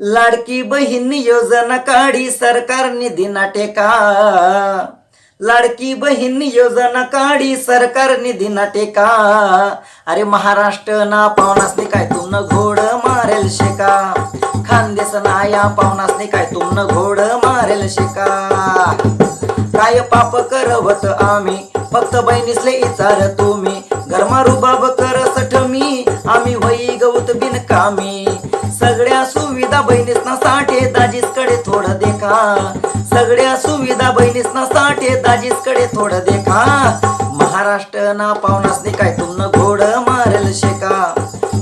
लाडकी बहीण योजना काढी सरकार निधी टेका. लाडकी बहीण योजना काढी सरकार निधी टेका. अरे महाराष्ट्र ना पाहुणासने काय तुमनं घोड मारेल शेका. खानदेश ना या पाहुणासने काय तुमनं घोड मारेल शेका. काय पाप करवत आम्ही फक्त बहिणीसले इचार तुम्ही. गरमा रुबाब कर सठ मी आम्ही वही गवत बिनकामी कामी. सुविधा बहिणीसना साठे दाजीसकडे थोडं देखा. सगळ्या सुविधा बहिणीसना साठे दाजीसकडे थोडं देखा. महाराष्ट्र ना पावनासने काय तुमनं घोड मारेल शेका.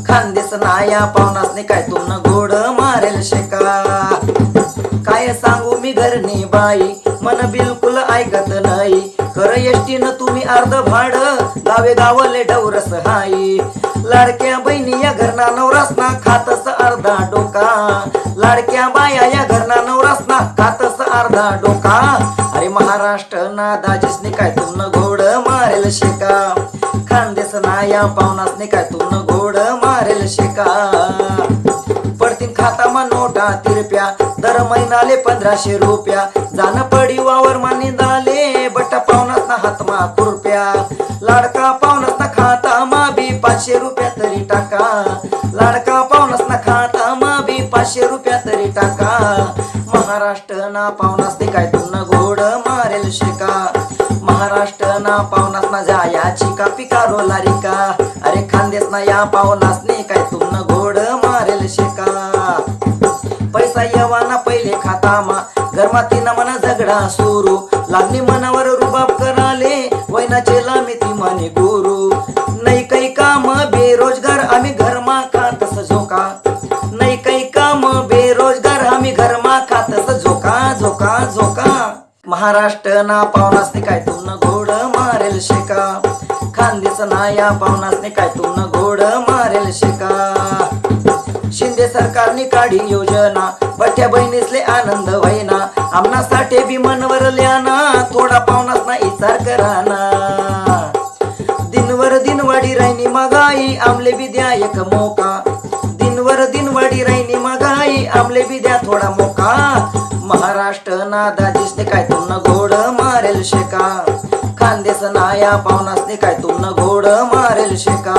खानदेस ना या पावनासने काय तुमनं घोड मारेल शेका. काय सांगू मी घरनी बाई मन बिलकुल ऐकत नाही. खरं एसटीनं तुम्ही अर्ध भाड गावे गावले डवरस हाई. लाडक्या बहिणी या घरना नवरासना खातस अर्धा डोका. लाडक्या बाया या घरना नवरासना खातस अर्धा डोका. अरे महाराष्ट्र ना दाजीसने काय तुमनं घोड मारेल शेका. खानदेस ना या पावनासने काय तुमनं घोड मारेल शेका. पडतीन खाता मा नोटा तिरप्या. दर महिनाले पंधराशे रुपया. जाण पडी वावर मानी दाले बट्टा पावनात ना हातमा खुरप्या. लाडका पावनात ना खाता मा बी पाचशे रुपया तरी टाका. लाडका पावनास पाचशे रुपया तरी टाका. महाराष्ट्र ना पावनास ते काय तुमनं घोड मारेल शेका. महाराष्ट्र ना पावनास ना याची का पिका पिकारो लारिका अरे खानदेस ना या पावनास ने काय तुमनं घोड मारेल शेका. पैसा येवाना पहिले खातामा. गरमाती ना मना झगडा सुरू. लागली मनावर रुबाब कराले. वैनाचे लामी ती माने गुरु. नाही काही काम बेरोजगार आम्ही महाराष्ट्र ना पावनासने काय तुमनं घोड मारेल शेका. खानदेश ना या पावनासने काय तुमनं घोड मारेल शेका. शिंदे सरकारने काढी योजना बठ्या बहिणीसले आनंद व्हायना. आमनासाठी बी मनवर ल्याना थोडा पावनास ना इचार कराना. दिनवर दिन वाढी राहिनी मगाई आमले बी द्या एक मोका. दिनवर दिन वाढी राहिनी आमले बी द्या थोडा मोका. महाराष्ट्र नादा दिसते काय तुमनं घोड मारेल शेका. खानदेस नाया पावनासने काय तुमनं घोड मारेल शेका.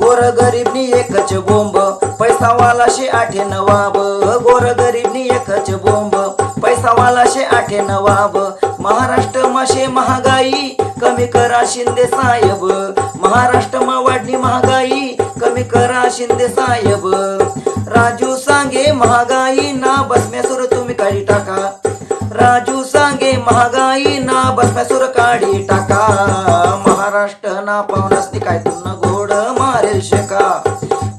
गोर गरीबनी एकच बोंब पैसा वाला शे आठे नवाब. गोर गरीबनी एकच बोंब पैसा वाला शे आठे नवाब. महाराष्ट्र माशे महागाई कमी करा शिंदे साहेब. महाराष्ट्र मा वाढली महागाई कमी करा शिंदे साहेब. राजू सांगे महागाई ना बसम्यासुर तुम्ही काढी टाका. राजू सांगे महागाई ना बसम्यासुर काढी टाका. महाराष्ट्र ना पावनासनी काय तुमनं घोड मारेल शेका.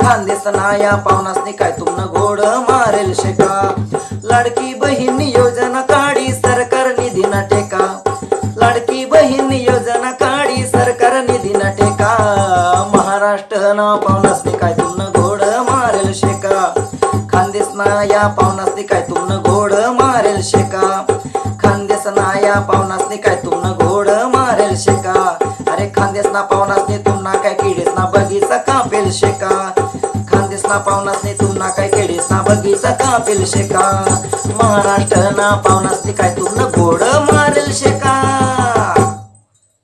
खानदेस ना या पावनासनी काय तुमनं घोड मारेल शेका. लाडकी बहीण योजना काढी सरकार निधी ना टेका लाडकी बहीण योजना काढी सरकार निधी ना टेका महाराष्ट्र ना पावनासनी खानदेश या पावनास काय तुमनं घोड मारेल शेका? खानदेसना या पावनासनी काय तुमनं घोड मारेल शेका? अरे खानदेश पावनास पावनासनी तुमना काय किडीस ना बगीचा कापेल शेका? खानदेसना पावनास पावनासनी तुमना काय किडीस ना बगीचा कापेल शेका? महाराष्ट्र ना पावनासनी काय तुमनं घोड मारेल शेका?